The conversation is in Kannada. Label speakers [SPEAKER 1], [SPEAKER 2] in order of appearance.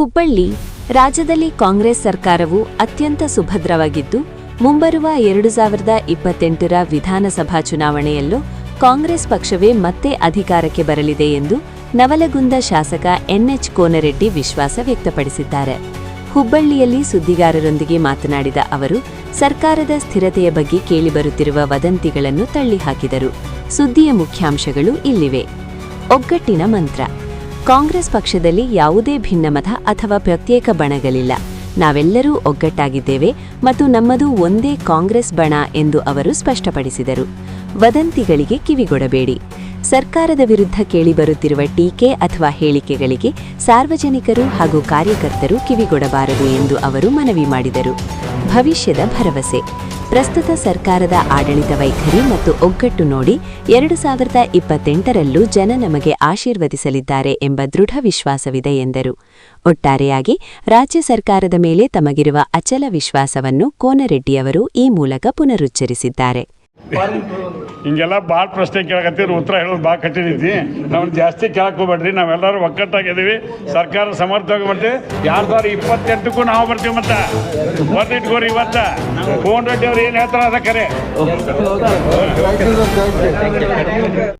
[SPEAKER 1] ಹುಬ್ಬಳ್ಳಿ ರಾಜ್ಯದಲ್ಲಿ ಕಾಂಗ್ರೆಸ್ ಸರ್ಕಾರವು ಅತ್ಯಂತ ಸುಭದ್ರವಾಗಿದ್ದು, ಮುಂಬರುವ ಎರಡು ಸಾವಿರದ ಇಪ್ಪತ್ತೆಂಟರ ವಿಧಾನಸಭಾ ಚುನಾವಣೆಯಲ್ಲೂ ಕಾಂಗ್ರೆಸ್ ಪಕ್ಷವೇ ಮತ್ತೆ ಅಧಿಕಾರಕ್ಕೆ ಬರಲಿದೆ ಎಂದು ನವಲಗುಂದ ಶಾಸಕ ಎನ್ಎಚ್ ಕೋನರೆಡ್ಡಿ ವಿಶ್ವಾಸ ವ್ಯಕ್ತಪಡಿಸಿದ್ದಾರೆ. ಹುಬ್ಬಳ್ಳಿಯಲ್ಲಿ ಸುದ್ದಿಗಾರರೊಂದಿಗೆ ಮಾತನಾಡಿದ ಅವರು, ಸರ್ಕಾರದ ಸ್ಥಿರತೆಯ ಬಗ್ಗೆ ಕೇಳಿಬರುತ್ತಿರುವ ವದಂತಿಗಳನ್ನು ತಳ್ಳಿಹಾಕಿದರು. ಸುದ್ದಿಯ ಮುಖ್ಯಾಂಶಗಳು ಇಲ್ಲಿವೆ. ಒಗ್ಗಟ್ಟಿನ ಮಂತ್ರ. ಕಾಂಗ್ರೆಸ್ ಪಕ್ಷದಲ್ಲಿ ಯಾವುದೇ ಭಿನ್ನಮತ ಅಥವಾ ಪ್ರತ್ಯೇಕ ಬಣಗಳಿಲ್ಲ. ನಾವೆಲ್ಲರೂ ಒಗ್ಗಟ್ಟಾಗಿದ್ದೇವೆ ಮತ್ತು ನಮ್ಮದು ಒಂದೇ ಕಾಂಗ್ರೆಸ್ ಬಣ ಎಂದು ಅವರು ಸ್ಪಷ್ಟಪಡಿಸಿದರು. ವದಂತಿಗಳಿಗೆ ಕಿವಿಗೊಡಬೇಡಿ. ಸರ್ಕಾರದ ವಿರುದ್ಧ ಕೇಳಿಬರುತ್ತಿರುವ ಟೀಕೆ ಅಥವಾ ಹೇಳಿಕೆಗಳಿಗೆ ಸಾರ್ವಜನಿಕರು ಹಾಗೂ ಕಾರ್ಯಕರ್ತರು ಕಿವಿಗೊಡಬಾರದು ಎಂದು ಅವರು ಮನವಿ ಮಾಡಿದರು. ಭವಿಷ್ಯದ ಭರವಸೆ. ಪ್ರಸ್ತುತ ಸರ್ಕಾರದ ಆಡಳಿತ ವೈಖರಿ ಮತ್ತು ಒಗ್ಗಟ್ಟು ನೋಡಿ ಎರಡು ಸಾವಿರದ ಇಪ್ಪತ್ತೆಂಟರಲ್ಲೂ ಜನ ನಮಗೆ ಆಶೀರ್ವದಿಸಲಿದ್ದಾರೆ ಎಂಬ ದೃಢ ವಿಶ್ವಾಸವಿದೆ ಎಂದರು. ಒಟ್ಟಾರೆಯಾಗಿ ರಾಜ್ಯ ಸರ್ಕಾರದ ಮೇಲೆ ತಮಗಿರುವ ಅಚಲ ವಿಶ್ವಾಸವನ್ನು ಕೋನರೆಡ್ಡಿಯವರು ಈ ಮೂಲಕ ಪುನರುಚ್ಚರಿಸಿದ್ದಾರೆ.
[SPEAKER 2] ಹಿಂಗೆಲ್ಲ ಭಾಳ ಪ್ರಶ್ನೆ ಕೇಳಕತ್ತೀರಿ, ಉತ್ತರ ಹೇಳೋದು ಭಾಳ ಕಠಿಣ ಐತಿ. ನಾವು ಜಾಸ್ತಿ ಕೇಳಕ್ ಹೋಗ್ಬೇಡ್ರಿ ನಾವೆಲ್ಲರೂ ಒಕ್ಕಟ್ಟಾಗಿದ್ದೀವಿ ಸರ್ಕಾರ ಸಮರ್ಥವಾಗಿ ಬರ್ತೀವಿ ಎರಡು ಸಾವಿರ ಇಪ್ಪತ್ತೆಂಟಕ್ಕೂ ನಾವು ಬರ್ತೀವಿ ಮತ್ತೆ. ಬರ್ದಿಟ್ಕೋರಿ ಇವತ್ತ. ಕೋನ್ ರೆಡ್ಡಿ ಅವ್ರು ಏನು ಹೇಳ್ತಾರೆ ಅದ ಕರೆ